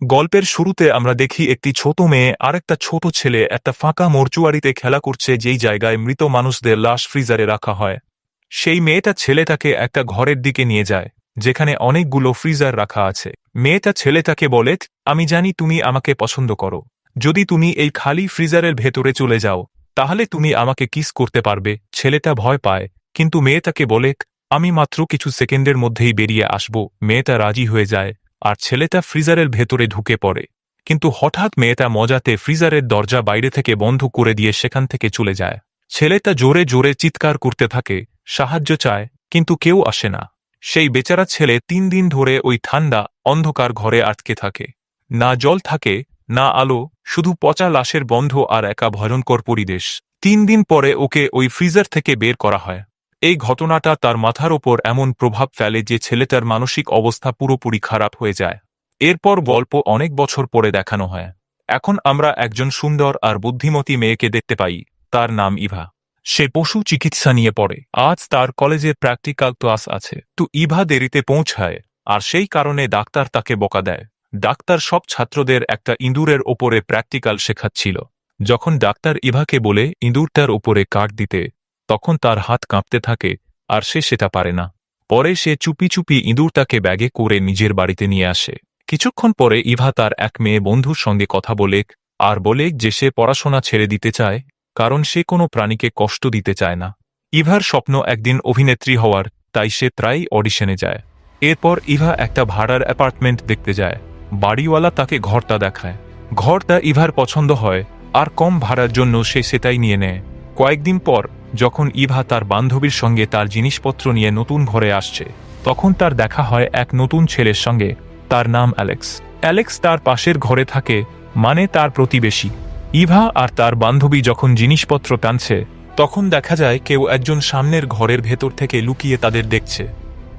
গল্পের শুরুতে আমরা দেখি একটি ছোট মেয়ে আর একটা ছোট ছেলে একটা ফাঁকা মরচুয়ারিতে খেলা করছে যেই জায়গায় মৃত মানুষদের লাশ ফ্রিজারে রাখা হয়। সেই মেয়েটা ছেলেটাকে একটা ঘরের দিকে নিয়ে যায়, যেখানে অনেকগুলো ফ্রিজার রাখা আছে। মেয়েটা ছেলেটাকে বলে, আমি জানি তুমি আমাকে পছন্দ করো। যদি তুমি এই খালি ফ্রিজারের ভেতরে চলে যাও, তাহলে তুমি আমাকে কিস করতে পারবে। ছেলেটা ভয় পায়, কিন্তু মেয়েটাকে বলে, আমি মাত্র কিছু সেকেন্ডের মধ্যেই বেরিয়ে আসব। মেয়েটা রাজি হয়ে যায়। আর ছেলেটা ফ্রিজারের ভেতরে ঢুকে পড়ে। কিন্তু হঠাৎ মেয়েটা মজাতে ফ্রিজারের দরজা বাইরে থেকে বন্ধ করে দিয়ে সেখান থেকে চলে যায়। ছেলেটা জোরে জোরে চিৎকার করতে থাকে, সাহায্য চায়, কিন্তু কেউ আসে না। সেই বেচারা ছেলে তিন দিন ধরে ওই ঠান্ডা, অন্ধকার ঘরে আটকে থাকে। না জল থাকে, না আলো, শুধু পচা লাশের বন্ধ আর একা ভয়ঙ্কর পরিবেশ। তিন দিন পরে ওকে ওই ফ্রিজার থেকে বের করা হয়। এই ঘটনাটা তার মাথার ওপর এমন প্রভাব ফেলে যে ছেলেটার মানসিক অবস্থা পুরোপুরি খারাপ হয়ে যায়। এরপর গল্প অনেক বছর পরে দেখানো হয়। এখন আমরা একজন সুন্দর আর বুদ্ধিমতী মেয়েকে দেখতে পাই, তার নাম ইভা। সে পশু চিকিৎসা নিয়ে পড়ে। আজ তার কলেজে প্র্যাকটিক্যাল ক্লাস আছে। তো ইভা দেরিতে পৌঁছায়, আর সেই কারণে ডাক্তার তাকে বকা দেয়। ডাক্তার সব ছাত্রদের একটা ইঁদুরের ওপরে প্র্যাকটিক্যাল শেখাচ্ছিল। যখন ডাক্তার ইভাকে বলে, ইঁদুরটার ওপরে কাট দিতে তখন তার হাত কাঁপতে থাকে, আর সে সেটা পারে না। পরে সে চুপি চুপি ইঁদুরটাকে ব্যাগে করে নিজের বাড়িতে নিয়ে আসে। কিছুক্ষণ পরে ইভা তার এক মেয়ে বন্ধুর সঙ্গে কথা বলে, আর বলে যে সে পড়াশোনা ছেড়ে দিতে চায়, কারণ সে কোনো প্রাণীকে কষ্ট দিতে চায় না। ইভার স্বপ্ন একদিন অভিনেত্রী হওয়ার, তাই সে প্রায়ই অডিশনে যায়। এরপর ইভা একটা ভাড়ার অ্যাপার্টমেন্ট দেখতে যায়। বাড়িওয়ালা তাকে ঘরটা দেখায়। ঘরটা ইভার পছন্দ হয়, আর কম ভাড়ার জন্য সে সেটাই নিয়ে নেয়। কয়েকদিন পর যখন ইভা তার বান্ধবীর সঙ্গে তার জিনিসপত্র নিয়ে নতুন ঘরে আসছে, তখন তার দেখা হয় এক নতুন ছেলের সঙ্গে, তার নাম অ্যালেক্স। অ্যালেক্স তার পাশের ঘরে থাকে মানে তার প্রতিবেশী। ইভা আর তার বান্ধবী যখন জিনিসপত্র টানছে, তখন দেখা যায় কেউ একজন সামনের ঘরের ভেতর থেকে লুকিয়ে তাদের দেখছে।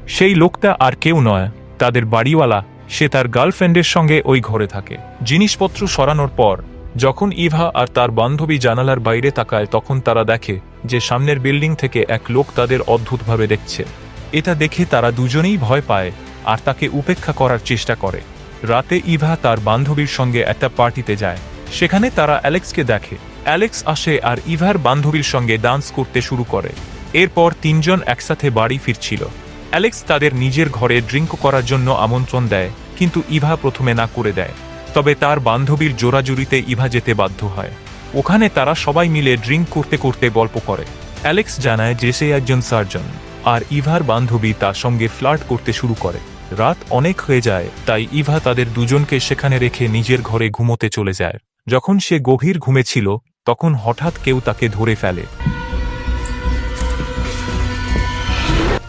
সেই লোকটা আর কেউ নয়, তাদের বাড়িওয়ালা, সে তার গার্লফ্রেন্ডের সঙ্গে ওই ঘরে থাকে। জিনিসপত্র সরানোর পর, যখন ইভা আর তার বান্ধবী জানালার বাইরে তাকায়, তখন তারা দেখে যে সামনের বিল্ডিং থেকে এক লোক তাদের অদ্ভুতভাবে দেখছে। এটা দেখে তারা দুজনেই ভয় পায় আর তাকে উপেক্ষা করার চেষ্টা করে। রাতে ইভা তার বান্ধবীর সঙ্গে একটা পার্টিতে যায়। সেখানে তারা অ্যালেক্সকে দেখে। অ্যালেক্স আসে আর ইভার বান্ধবীর সঙ্গে ডান্স করতে শুরু করে। এরপর তিনজন একসাথে বাড়ি ফিরছিল। অ্যালেক্স তাদের নিজের ঘরে ড্রিঙ্ক করার জন্য আমন্ত্রণ দেয়, কিন্তু ইভা প্রথমে না করে দেয়। তবে তার বান্ধবীর জোরাজুরিতে ইভা যেতে বাধ্য হয়। ওখানে তারা সবাই মিলে ড্রিঙ্ক করতে করতে গল্প করে। অ্যালেক্স জানায় যে সে একজন সার্জন, আর ইভার বান্ধবী তার সঙ্গে ফ্লার্ট করতে শুরু করে। রাত অনেক হয়ে যায়, তাই ইভা তাদের দুজনকে সেখানে রেখে নিজের ঘরে ঘুমোতে চলে যায়। যখন সে গভীর ঘুমেছিল তখন হঠাৎ কেউ তাকে ধরে ফেলে।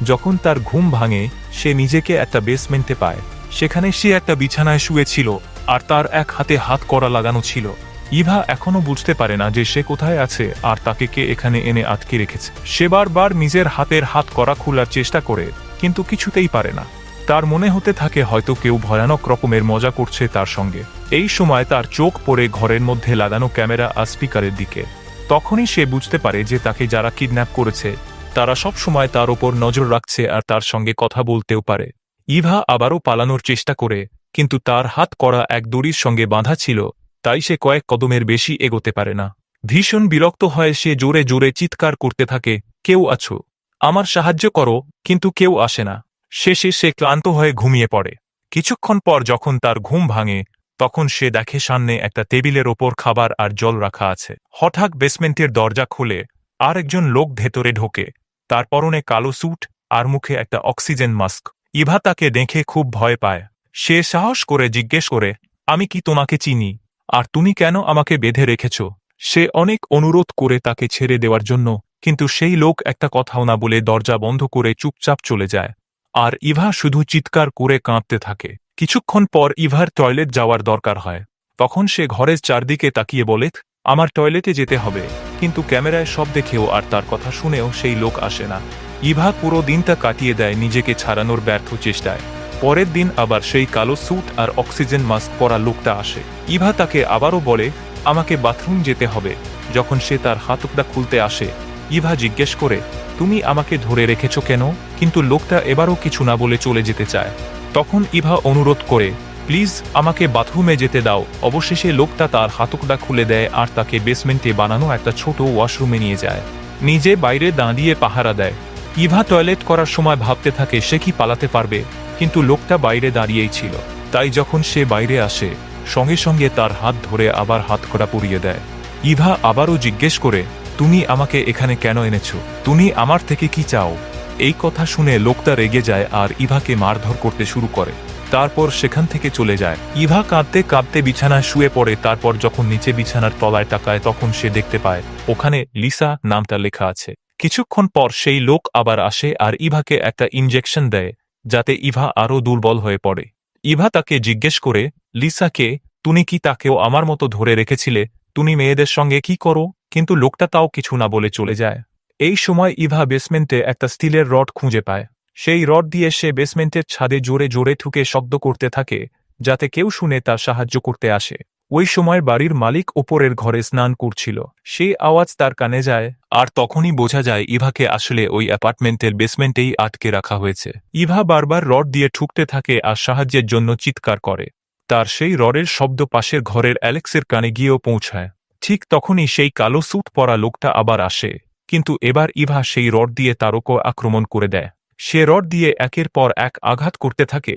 যখন তার ঘুম ভাঙে, সে নিজেকে একটা বেসমেন্টে পায়। সেখানে সে একটা বিছানায় শুয়েছিল আর তার এক হাতে হাত করা লাগানো ছিল। ইভা এখনও বুঝতে পারে না যে সে কোথায় আছে আর তাকে কে এখানে এনে আটকে রেখেছে। সে বারবার নিজের হাতের হাত করা খোলার চেষ্টা করে, কিন্তু কিছুতেই পারে না। তার মনে হতে থাকে হয়তো কেউ ভয়ানক রকমের মজা করছে তার সঙ্গে। এই সময় তার চোখ পড়ে ঘরের মধ্যে লাগানো ক্যামেরা আর স্পিকারের দিকে। তখনই সে বুঝতে পারে যে তাকে যারা কিডন্যাপ করেছে, তারা সব সময় তার ওপর নজর রাখছে আর তার সঙ্গে কথা বলতেও পারে। ইভা আবারও পালানোর চেষ্টা করে, কিন্তু তার হাত করা এক দড়ির সঙ্গে বাঁধা ছিল তাই সে কয়েক কদমের বেশি এগোতে পারে না। ভীষণ বিরক্ত হয়ে সে জোরে জোরে চিৎকার করতে থাকে, কেউ আছো? আমার সাহায্য করো, কিন্তু কেউ আসে না। শেষে সে ক্লান্ত হয়ে ঘুমিয়ে পড়ে। কিছুক্ষণ পর যখন তার ঘুম ভাঙে, তখন সে দেখে সামনে একটা টেবিলের ওপর খাবার আর জল রাখা আছে। হঠাৎ বেসমেন্টের দরজা খুলে আর একজন লোক ভেতরে ঢোকে। তার পরনে কালো স্যুট আর মুখে একটা অক্সিজেন মাস্ক। ইভা তাকে দেখে খুব ভয় পায়। সে সাহস করে জিজ্ঞেস করে, আমি কি তোমাকে চিনি? আর তুমি কেন আমাকে বেঁধে রেখেছ? সে অনেক অনুরোধ করে তাকে ছেড়ে দেওয়ার জন্য, কিন্তু সেই লোক একটা কথাও না বলে দরজা বন্ধ করে চুপচাপ চলে যায়। আর ইভা শুধু চিৎকার করে কাঁদতে থাকে। কিছুক্ষণ পর ইভার টয়লেট যাওয়ার দরকার হয়। তখন সে ঘরের চারদিকে তাকিয়ে বলে আমার টয়লেটে যেতে হবে। কিন্তু ক্যামেরায় সব দেখেও আর তার কথা শুনেও সেই লোক আসে না। ইভা পুরো দিনটা কাটিয়ে দেয় নিজেকে ছাড়ানোর ব্যর্থ চেষ্টায়। পরের দিন আবার সেই কালো স্যুট আর অক্সিজেন মাস্ক পরা লোকটা আসে। ইভা তাকে আবারও বলে, আমাকে বাথরুম যেতে হবে। যখন সে তার হাতকটা খুলতে আসে, ইভা জিজ্ঞেস করে, তুমি আমাকে ধরে রেখেছ কেন? কিন্তু লোকটা এবারও কিছু না বলে চলে যেতে চায়। তখন ইভা অনুরোধ করে, প্লিজ আমাকে বাথরুমে যেতে দাও। অবশেষে লোকটা তার হাতকটা খুলে দেয় আর তাকে বেসমেন্টে বানানো একটা ছোট ওয়াশরুমে নিয়ে যায়। নিজে বাইরে দাঁড়িয়ে পাহারা দেয়। ইভা টয়লেট করার সময় ভাবতে থাকে, সে কি পালাতে পারবে? কিন্তু লোকটা বাইরে দাঁড়িয়েই ছিল। তাই যখন সে বাইরে আসে, সঙ্গে সঙ্গে তার হাত ধরে আবার হাত করা পুড়িয়ে দেয়। ইভা আবারও জিজ্ঞেস করে, তুমি আমাকে এখানে কেন এনেছ? তুমি আমার থেকে কি চাও? এই কথা শুনে লোকটা রেগে যায় আর ইভাকে মারধর করতে শুরু করে। তারপর সেখান থেকে চলে যায়। ইভা কাঁদতে কাঁদতে বিছানায় শুয়ে পড়ে। তারপর যখন নিচে বিছানার তলায় তাকায়, তখন সে দেখতে পায়, ওখানে লিসা নামটা লেখা আছে। কিছুক্ষণ পর সেই লোক আবার আসে আর ইভাকে একটা ইনজেকশন দেয়। যাতে ইভা আরও দুর্বল হয়ে পড়ে। ইভা তাকে জিজ্ঞেস করে লিসাকে তুমি কি তাকেও আমার মতো ধরে রেখেছিলে? তুমি মেয়েদের সঙ্গে কি করো? কিন্তু লোকটা তাও কিছু না বলে চলে যায়। এই সময় ইভা বেসমেন্টে একটা স্টিলের রড খুঁজে পায়। সেই রড দিয়ে সে বেসমেন্টের ছাদে জোরে জোরে ঠুকে শব্দ করতে থাকে, যাতে কেউ শুনে তার সাহায্য করতে আসে। ওই সময় বাড়ির মালিক ওপরের ঘরে স্নান করছিল। সেই আওয়াজ তার কানে যায়, আর তখনই বোঝা যায় ইভাকে আসলে ওই অ্যাপার্টমেন্টের বেসমেন্টেই আটকে রাখা হয়েছে। ইভা বারবার রড দিয়ে ঠুকতে থাকে আর সাহায্যের জন্য চিৎকার করে। তার সেই রডের শব্দ পাশের ঘরের অ্যালেক্সের কানে গিয়েও পৌঁছায়। ঠিক তখনই সেই কালো স্যুট পরা লোকটা আবার আসে। কিন্তু এবার ইভা সেই রড দিয়ে তারকও আক্রমণ করে দেয়। সে রড দিয়ে একের পর এক আঘাত করতে থাকে।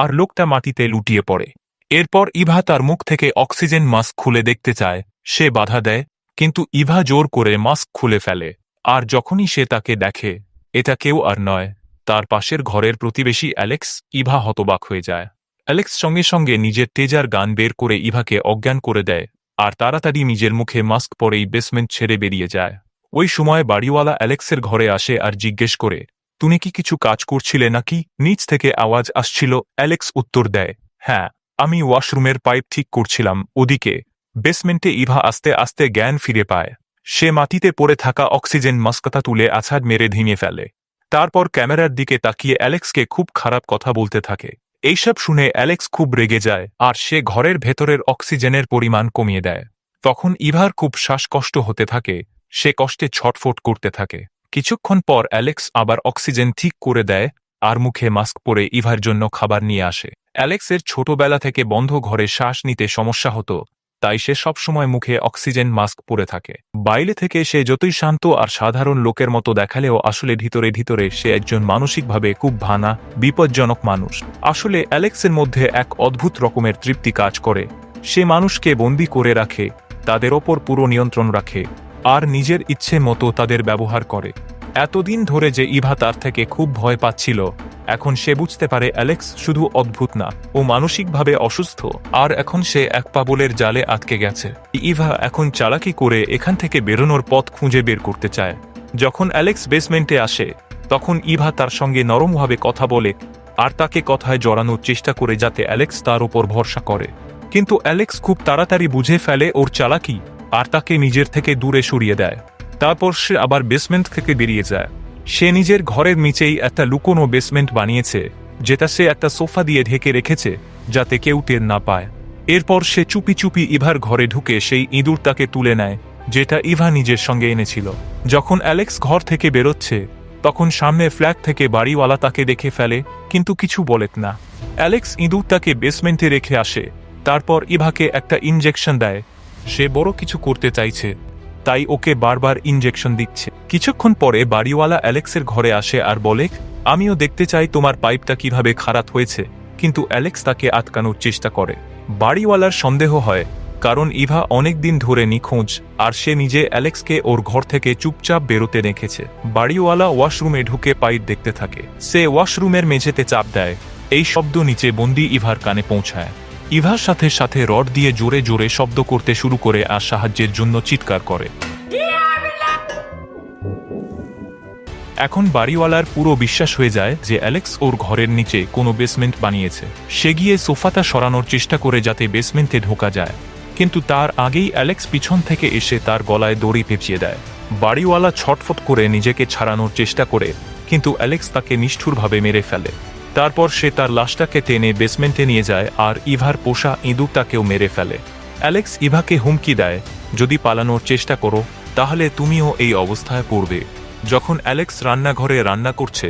আর লোকটা মাটিতে লুটিয়ে পড়ে। এরপর ইভা তার মুখ থেকে অক্সিজেন মাস্ক খুলে দেখতে চায়, সে বাধা দেয়, কিন্তু ইভা জোর করে মাস্ক খুলে ফেলে। আর যখনই সে তাকে দেখে, এটা কেউ আর নয়, তার পাশের ঘরের প্রতিবেশী অ্যালেক্স, ইভা হতবাক হয়ে যায়। অ্যালেক্স সঙ্গে সঙ্গে নিজের তেজার গান বের করে ইভাকে অজ্ঞান করে দেয়, আর তাড়াতাড়ি নিজের মুখে মাস্ক পরেই বেসমেন্ট ছেড়ে বেরিয়ে যায়। ওই সময় বাড়িওয়ালা অ্যালেক্সের ঘরে আসে আর জিজ্ঞেস করে তুমি কি কিছু কাজ করছিলে নাকি? নিচ থেকে আওয়াজ আসছিল, অ্যালেক্স উত্তর দেয় হ্যাঁ আমি ওয়াশরুমের পাইপ ঠিক করছিলাম, ওদিকে। বেসমেন্টে ইভা আস্তে আস্তে জ্ঞান ফিরে পায়। সে মাটিতে পড়ে থাকা অক্সিজেন মাস্কাতা তুলে আছাড় মেরে ধিমে ফেলে। তারপর ক্যামেরার দিকে তাকিয়ে অ্যালেক্সকে খুব খারাপ কথা বলতে থাকে। এইসব শুনে অ্যালেক্স খুব রেগে যায়, আর সে ঘরের ভেতরের অক্সিজেনের পরিমাণ কমিয়ে দেয়। তখন ইভার খুব শ্বাসকষ্ট হতে থাকে, সে কষ্টে ছটফট করতে থাকে। কিছুক্ষণ পর অ্যালেক্স আবার অক্সিজেন ঠিক করে দেয় আর মুখে মাস্ক পরে ইভার জন্য খাবার নিয়ে আসে। অ্যালেক্সের ছোটবেলা থেকে বন্ধ ঘরে শ্বাস নিতে সমস্যা হতো, তাই সে সবসময় মুখে অক্সিজেন মাস্ক পরে থাকে। বাইরে থেকে সে যতই শান্ত আর সাধারণ লোকের মতো দেখালেও আসলে ভিতরে ভিতরে সে একজন মানসিকভাবে খুব ভানা, বিপজ্জনক মানুষ। আসলে অ্যালেক্সের মধ্যে এক অদ্ভুত রকমের তৃপ্তি কাজ করে। সে মানুষকে বন্দি করে রাখে, তাদের ওপর পুরো নিয়ন্ত্রণ রাখে। আর নিজের ইচ্ছে মতো তাদের ব্যবহার করে। এতদিন ধরে যে ইভা তার থেকে খুব ভয় পাচ্ছিল, এখন সে বুঝতে পারে অ্যালেক্স শুধু অদ্ভুত না, ও মানসিকভাবে অসুস্থ, আর এখন সে এক পাবলের জালে আটকে গেছে। ইভা এখন চালাকি করে এখান থেকে বেরোনোর পথ খুঁজে বের করতে চায়। যখন অ্যালেক্স বেসমেন্টে আসে, তখন ইভা তার সঙ্গে নরমভাবে কথা বলে আর তাকে কথায় জড়ানোর চেষ্টা করে যাতে অ্যালেক্স তার উপর ভরসা করে। কিন্তু অ্যালেক্স খুব তাড়াতাড়ি বুঝে ফেলে ওর চালাকি আর তাকে নিজের থেকে দূরে সরিয়ে দেয়। তারপর সে আবার বেসমেন্ট থেকে বেরিয়ে যায়। সে নিজের ঘরের নিচেই একটা লুকোনো বেসমেন্ট বানিয়েছে, যেটা সে একটা সোফা দিয়ে ঢেকে রেখেছে, যাতে কেউ টের না পায়। এরপর সে চুপি চুপি ইভার ঘরে ঢুকে সেই ইঁদুর তাকে তুলে নেয়, যেটা ইভা নিজের সঙ্গে এনেছিল। যখন অ্যালেক্স ঘর থেকে বেরোচ্ছে, তখন সামনে ফ্ল্যাট থেকে বাড়িওয়ালা তাকে দেখে ফেলে, কিন্তু কিছু বলেত না। অ্যালেক্স ইঁদুরটাকে বেসমেন্টে রেখে আসে, তারপর ইভাকে একটা ইনজেকশন দেয় সে বড় কিছু করতে চাইছে, তাই ওকে বারবার ইনজেকশন দিচ্ছে। কিছুক্ষণ পরে বাড়িওয়ালা অ্যালেক্সের ঘরে আসে আর বলে, আমিও দেখতে চাই তোমার পাইপটা কীভাবে খারাপ হয়েছে। কিন্তু অ্যালেক্স তাকে আটকানোর চেষ্টা করে। বাড়িওয়ালার সন্দেহ হয়, কারণ ইভা অনেক দিন ধরে নিখোঁজ, আর সে নিজে অ্যালেক্সকে ওর ঘর থেকে চুপচাপ বেরোতে রেখেছে বাড়িওয়ালা ওয়াশরুমে ঢুকে পাইপ দেখতে থাকে। সে ওয়াশরুমের মেঝেতে চাপ দেয়। এই শব্দ নিচে বন্দি ইভার কানে পৌঁছায়। ইভার সাথে সাথে রড দিয়ে জোরে জোরে শব্দ করতে শুরু করে আর সাহায্যের জন্য চিৎকার করে। এখন বাড়িওয়ালার পুরো বিশ্বাস হয়ে যায় যে অ্যালেক্স ওর ঘরের নিচে কোনো বেসমেন্ট বানিয়েছে। সে গিয়ে সোফাটা সরানোর চেষ্টা করে যাতে বেসমেন্টে ঢোকা যায়। কিন্তু তার আগেই অ্যালেক্স পিছন থেকে এসে তার গলায় দড়ি পেঁচিয়ে দেয়। বাড়িওয়ালা ছটফট করে নিজেকে ছাড়ানোর চেষ্টা করে, কিন্তু অ্যালেক্স তাকে নিষ্ঠুরভাবে মেরে ফেলে। তারপর সে তার লাশটাকে টেনে বেসমেন্টে নিয়ে যায় আর ইভার পোষা ইঁদুরটাকেও মেরে ফেলে। অ্যালেক্স ইভাকে হুমকি দেয়, যদি পালানোর চেষ্টা করো, তাহলে তুমিও এই অবস্থায় পড়বে। যখন অ্যালেক্স রান্নাঘরে রান্না করছে,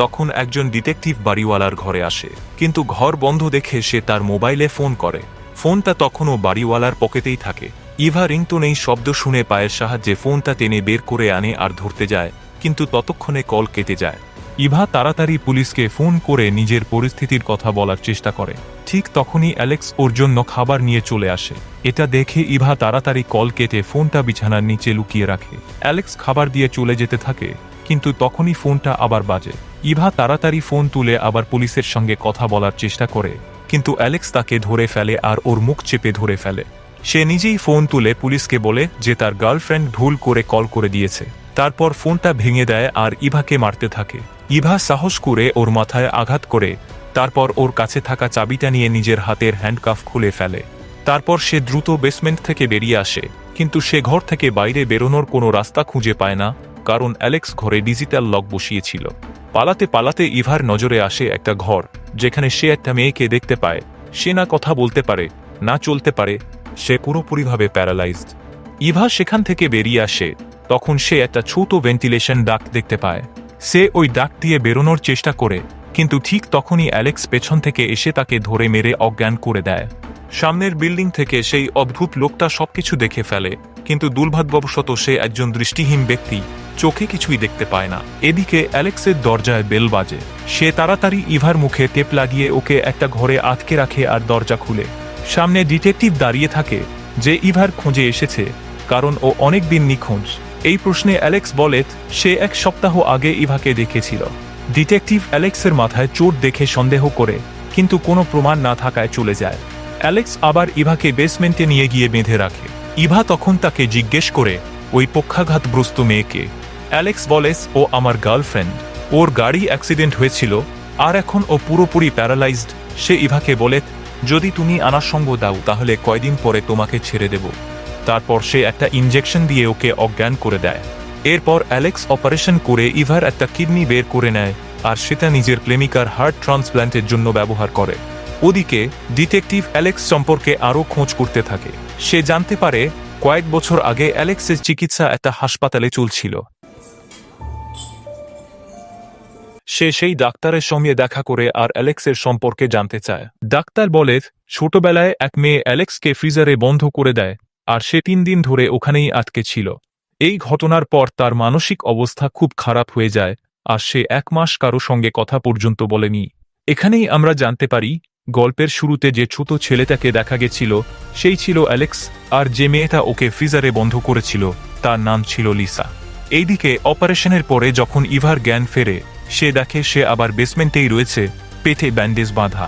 তখন একজন ডিটেকটিভ বাড়িওয়ালার ঘরে আসে। কিন্তু ঘর বন্ধ দেখে সে তার মোবাইলে ফোন করে। ফোনটা তখনও বাড়িওয়ালার পকেটেই থাকে। ইভা রিংটোনেই শব্দ শুনে পায়ের সাহায্যে ফোনটা টেনে বের করে আনে আর ধরতে যায়, কিন্তু ততক্ষণে কল কেটে যায়। ইভা তাড়াতাড়ি পুলিশকে ফোন করে নিজের পরিস্থিতির কথা বলার চেষ্টা করে। ঠিক তখনই অ্যালেক্স ওর জন্য খাবার নিয়ে চলে আসে। এটা দেখে ইভা তাড়াতাড়ি কল কেটে ফোনটা বিছানার নিচে লুকিয়ে রাখে। অ্যালেক্স খাবার দিয়ে চলে যেতে থাকে, কিন্তু তখনই ফোনটা আবার বাজে। ইভা তাড়াতাড়ি ফোন তুলে আবার পুলিশের সঙ্গে কথা বলার চেষ্টা করে, কিন্তু অ্যালেক্স তাকে ধরে ফেলে আর ওর মুখ চেপে ধরে ফেলে। সে নিজেই ফোন তুলে পুলিশকে বলে যে তার গার্লফ্রেন্ড ভুল করে কল করে দিয়েছে। তারপর ফোনটা ভেঙে দেয় আর ইভাকে মারতে থাকে। ইভা সাহস করে ওর মাথায় আঘাত করে, তারপর ওর কাছে থাকা চাবিটা নিয়ে নিজের হাতের হ্যান্ডকাফ খুলে ফেলে। তারপর সে দ্রুত বেসমেন্ট থেকে বেরিয়ে আসে, কিন্তু সে ঘর থেকে বাইরে বেরোনোর কোনো রাস্তা খুঁজে পায় না, কারণ অ্যালেক্স ঘরে ডিজিটাল লক বসিয়েছিল। পালাতে পালাতে ইভার নজরে আসে একটা ঘর, যেখানে সে একটা মেয়েকে দেখতে পায়। সে না কথা বলতে পারে, না চলতে পারে, সে পুরোপুরিভাবে প্যারালাইজড। ইভা সেখান থেকে বেরিয়ে আসে, তখন সে একটা ছোট ভেন্টিলেশন ডাক দেখতে পায়। সে ওই ডাক দিয়ে বেরোনোর চেষ্টা করে, কিন্তু ঠিক তখনই অ্যালেক্স পেছন থেকে এসে তাকে ধরে মেরে অজ্ঞান করে দেয়। সামনের বিল্ডিং থেকে সেই অদ্ভুত লোকটা সবকিছু দেখে ফেলে, কিন্তু দুর্ভাগ্যবশত সে একজন দৃষ্টিহীন ব্যক্তি, চোখে কিছুই দেখতে পায় না। এদিকে অ্যালেক্সের দরজায় বেল বাজে। সে তাড়াতাড়ি ইভার মুখে টেপ লাগিয়ে ওকে একটা ঘরে আটকে রাখে আর দরজা খুলে। সামনে ডিটেকটিভ দাঁড়িয়ে থাকে, যে ইভার খোঁজে এসেছে, কারণ ও অনেক দিন নিখোঁজ। এই প্রশ্নে অ্যালেক্স বলে সে এক সপ্তাহ আগে ইভাকে দেখেছিল। ডিটেকটিভ অ্যালেক্সের মাথায় চোট দেখে সন্দেহ করে, কিন্তু কোনো প্রমাণ না থাকায় চলে যায়। অ্যালেক্স আবার ইভাকে বেসমেন্টে নিয়ে গিয়ে বেঁধে রাখে। ইভা তখন তাকে জিজ্ঞেস করে, ওই পক্ষাঘাতগ্রস্ত মেয়েকে? অ্যালেক্স বলেস ও আমার গার্লফ্রেন্ড। ওর গাড়ি অ্যাক্সিডেন্ট হয়েছিল, আর এখন ও পুরোপুরি প্যারালাইজড। সে ইভাকে বলে, যদি তুমি আনার সঙ্গ দাও, তাহলে কয়দিন পরে তোমাকে ছেড়ে দেব। তারপর সে একটা ইনজেকশন দিয়ে ওকে অজ্ঞান করে দেয়। এরপর অ্যালেক্স অপারেশন করে ইভার একটা কিডনি বের করে নেয়, আর সেটা নিজের প্রেমিকার হার্ট ট্রান্সপ্ল্যান্টের জন্য ব্যবহার করে। ওদিকে ডিটেকটিভ অ্যালেক্স সম্পর্কে আরও খোঁজ করতে থাকে। সে জানতে পারে, কয়েক বছর আগে অ্যালেক্সের চিকিৎসা একটা হাসপাতালে চলছিল। সে সেই ডাক্তারের সঙ্গে দেখা করে আর অ্যালেক্সের সম্পর্কে জানতে চায়। ডাক্তার বলে, ছোটবেলায় এক মেয়ে অ্যালেক্সকে ফ্রিজারে বন্ধ করে দেয় আর সে তিন দিন ধরে ওখানেই আটকে ছিল। এই ঘটনার পর তার মানসিক অবস্থা খুব খারাপ হয়ে যায়, আর সে এক মাস কারও সঙ্গে কথা পর্যন্ত বলেনি। এখানেই আমরা জানতে পারি, গল্পের শুরুতে যে ছোট ছেলেটাকে দেখা গেছিল, সেই ছিল অ্যালেক্স, আর যে মেয়েটা ওকে ফ্রিজারে বন্ধ করেছিল, তার নাম ছিল লিসা। এইদিকে অপারেশনের পরে যখন ইভার জ্ঞান ফেরে, সে দেখে সে আবার বেসমেন্টেই রয়েছে, পেটে ব্যান্ডেজ বাঁধা।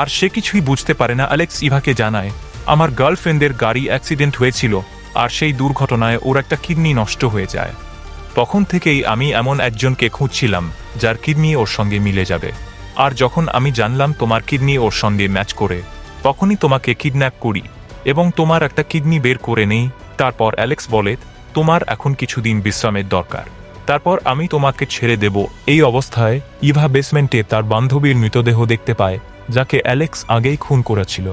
আর সে কিছুই বুঝতে পারে না, অ্যালেক্স ইভাকে জানায় আমার গার্লফ্রেন্ডের গাড়ি অ্যাক্সিডেন্ট হয়েছিল, আর সেই দুর্ঘটনায় ওর একটা কিডনি নষ্ট হয়ে যায়। তখন থেকেই আমি এমন একজনকে খুঁজছিলাম, যার কিডনি ওর সঙ্গে মিলে যাবে। আর যখন আমি জানলাম তোমার কিডনি ওর সঙ্গে ম্যাচ করে, তখনই তোমাকে কিডন্যাপ করি এবং তোমার একটা কিডনি বের করে নেই। তারপর অ্যালেক্স বলে, তোমার এখন কিছুদিন বিশ্রামের দরকার। তারপর আমি তোমাকে ছেড়ে দেব। এই অবস্থায় ইভা বেসমেন্টে তার বান্ধবীর মৃতদেহ দেখতে পায়, যাকে অ্যালেক্স আগেই খুন করেছিল।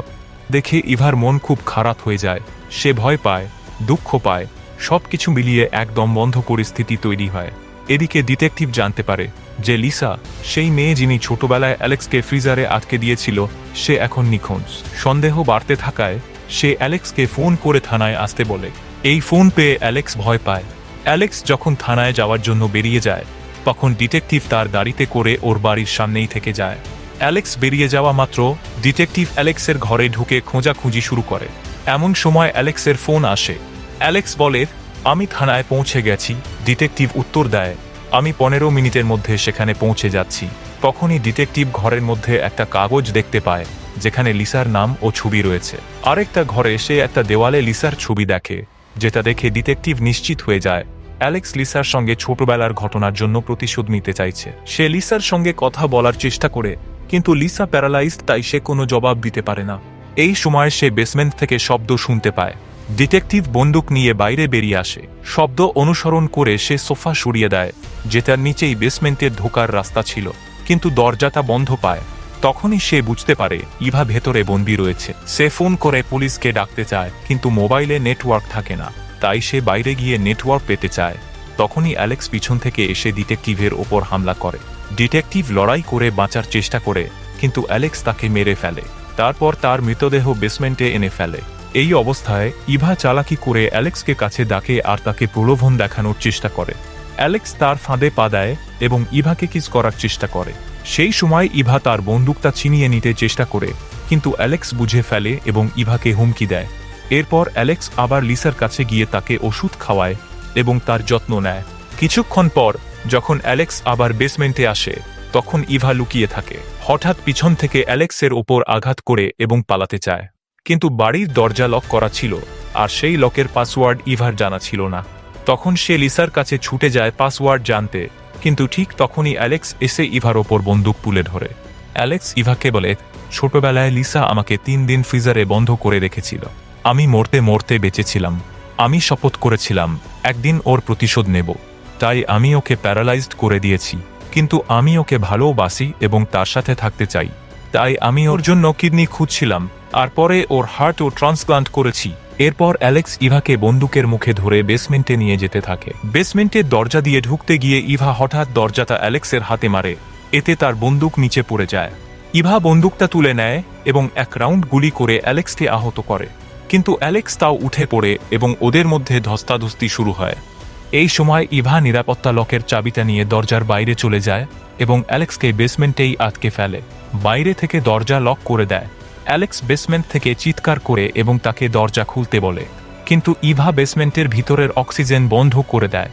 দেখে ইভার মন খুব খারাপ হয়ে যায়। সে ভয় পায়, দুঃখ পায়, সবকিছু মিলিয়ে একদম বন্ধ পরিস্থিতি তৈরি হয়। এদিকে ডিটেকটিভ জানতে পারে যে লিসা, সেই মেয়ে যিনি ছোটবেলায় অ্যালেক্সকে ফ্রিজারে আটকে দিয়েছিল, সে এখন নিখোঁজ। সন্দেহ বাড়তে থাকায় সে অ্যালেক্সকে ফোন করে থানায় আসতে বলে। এই ফোন পেয়ে অ্যালেক্স ভয় পায়। অ্যালেক্স যখন থানায় যাওয়ার জন্য বেরিয়ে যায়, তখন ডিটেকটিভ তার গাড়িতে করে ওর বাড়ির সামনেই থেকে যায়। অ্যালেক্স বেরিয়ে যাওয়া মাত্র ডিটেকটিভ অ্যালেক্সের ঘরে ঢুকে খোঁজাখুঁজি শুরু করে। এমন সময় অ্যালেক্সের ফোন আসে। অ্যালেক্স বলে, আমি থানায় পৌঁছে গেছি। ডিটেকটিভ উত্তর দেয়, আমি পনেরো মিনিটের মধ্যে সেখানে পৌঁছে যাচ্ছি। তখনই ডিটেকটিভ ঘরের মধ্যে একটা কাগজ দেখতে পায়, যেখানে লিসার নাম ও ছবি রয়েছে। আরেকটা ঘরে সে একটা দেওয়ালে লিসার ছবি দেখে, যেটা দেখে ডিটেকটিভ নিশ্চিত হয়ে যায়, অ্যালেক্স লিসার সঙ্গে ছোটবেলার ঘটনার জন্য প্রতিশোধ নিতে চাইছে। সে লিসার সঙ্গে কথা বলার চেষ্টা করে কিন্তু লিসা প্যারালাইজড, তাই সে কোনো জবাব দিতে পারে না। এই সময় সে বেসমেন্ট থেকে শব্দ শুনতে পায়। ডিটেকটিভ বন্দুক নিয়ে বাইরে বেরিয়ে আসে। শব্দ অনুসরণ করে সে সোফা সরিয়ে দেয়, যেটার নিচেই বেসমেন্টের ঢোকার রাস্তা ছিল। কিন্তু দরজাটা বন্ধ পায়। তখনই সে বুঝতে পারে, ইভা ভেতরে বন্দি রয়েছে। সে ফোন করে পুলিশকে ডাকতে চায়, কিন্তু মোবাইলে নেটওয়ার্ক থাকে না। তাই সে বাইরে গিয়ে নেটওয়ার্ক পেতে চায়। তখনই অ্যালেক্স পিছন থেকে এসে ডিটেকটিভের ওপর হামলা করে। ডিটেকটিভ লড়াই করে বাঁচার চেষ্টা করে, কিন্তু অ্যালেক্স তাকে মেরে ফেলে। তারপর তার মৃতদেহ বেসমেন্টে এনে ফেলে। এই অবস্থায় ইভা চালাকি করে অ্যালেক্সকে কাছে ডাকে আর তাকে প্রলোভন দেখানোর চেষ্টা করে। অ্যালেক্স তার ফাঁদে পা দেয় এবং ইভাকে কিস করার চেষ্টা করে। সেই সময় ইভা তার বন্দুকটা ছিনিয়ে নিতে চেষ্টা করে, কিন্তু অ্যালেক্স বুঝে ফেলে এবং ইভাকে হুমকি দেয়। এরপর অ্যালেক্স আবার লিসার কাছে গিয়ে তাকে ওষুধ খাওয়ায় এবং তার যত্ন নেয়। কিছুক্ষণ পর যখন অ্যালেক্স আবার বেসমেন্টে আসে, তখন ইভা লুকিয়ে থাকে। হঠাৎ পিছন থেকে অ্যালেক্সের ওপর আঘাত করে এবং পালাতে চায়। কিন্তু বাড়ির দরজা লক করা ছিল, আর সেই লকের পাসওয়ার্ড ইভার জানা ছিল না। তখন সে লিসার কাছে ছুটে যায় পাসওয়ার্ড জানতে, কিন্তু ঠিক তখনই অ্যালেক্স এসে ইভার ওপর বন্দুক তুলে ধরে। অ্যালেক্স ইভাকে বলে, ছোটবেলায় লিসা আমাকে তিন দিন ফ্রিজারে বন্ধ করে রেখেছিল। আমি মরতে মরতে বেঁচেছিলাম। আমি শপথ করেছিলাম, একদিন ওর প্রতিশোধ নেব। তাই আমি ওকে প্যারালাইজড করে দিয়েছি, কিন্তু আমি ওকে ভালোবাসি এবং তার সাথে থাকতে চাই। তাই আমি ওর জন্য কিডনি খুঁজছিলাম, আর পরে ওর হার্ট ও ট্রান্সপ্লান্ট করেছি। এরপর অ্যালেক্স ইভাকে বন্দুকের মুখে ধরে বেসমেন্টে নিয়ে যেতে থাকে। বেসমেন্টের দরজা দিয়ে ঢুকতে গিয়ে ইভা হঠাৎ দরজাটা অ্যালেক্সের হাতে মারে, এতে তার বন্দুক নিচে পড়ে যায়। ইভা বন্দুকটা তুলে নেয় এবং এক রাউন্ড গুলি করে অ্যালেক্সকে আহত করে। কিন্তু অ্যালেক্স তাও উঠে পড়ে এবং ওদের মধ্যে ধস্তাধস্তি শুরু হয়। এই সময় ইভা নিরাপত্তা লকের চাবিটা নিয়ে দরজার বাইরে চলে যায় এবং অ্যালেক্সকে বেসমেন্টেই আটকে ফেলে। বাইরে থেকে দরজা লক করে দেয়। অ্যালেক্স বেসমেন্ট থেকে চিৎকার করে এবং তাকে দরজা খুলতে বলে। কিন্তু ইভা বেসমেন্টের ভিতরের অক্সিজেন বন্ধ করে দেয়।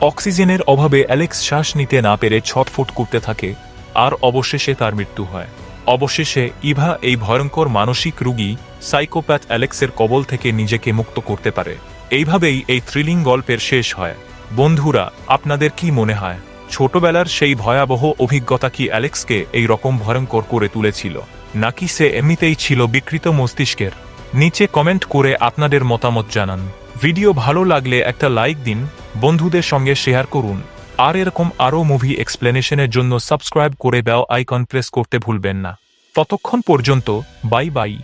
অক্সিজেনের অভাবে অ্যালেক্স শ্বাস নিতে না পেরে ছটফট করতে থাকে। আর অবশেষে তার মৃত্যু হয়। অবশেষে ইভা এই ভয়ঙ্কর মানসিক রুগী সাইকোপ্যাথ অ্যালেক্সের কবল থেকে নিজেকে মুক্ত করতে পারে। এইভাবেই এই থ্রিলিং গল্পের শেষ হয়। বন্ধুরা, আপনাদের কি মনে হয়? ছোটবেলার সেই ভয়াবহ অভিজ্ঞতা কি অ্যালেক্সকে এই রকম ভয়ঙ্কর করে তুলেছিল? নাকি সে এমনিতেই ছিল বিকৃত মস্তিষ্কের? নিচে কমেন্ট করে আপনাদের মতামত জানান। ভিডিও ভালো লাগলে একটা লাইক দিন, বন্ধুদের সঙ্গে শেয়ার করুন। আর এরকম আরও মুভি এক্সপ্লেনেশনের জন্য সাবস্ক্রাইব করে বেল আইকন প্রেস করতে ভুলবেন না। ততক্ষণ পর্যন্ত বাই বাই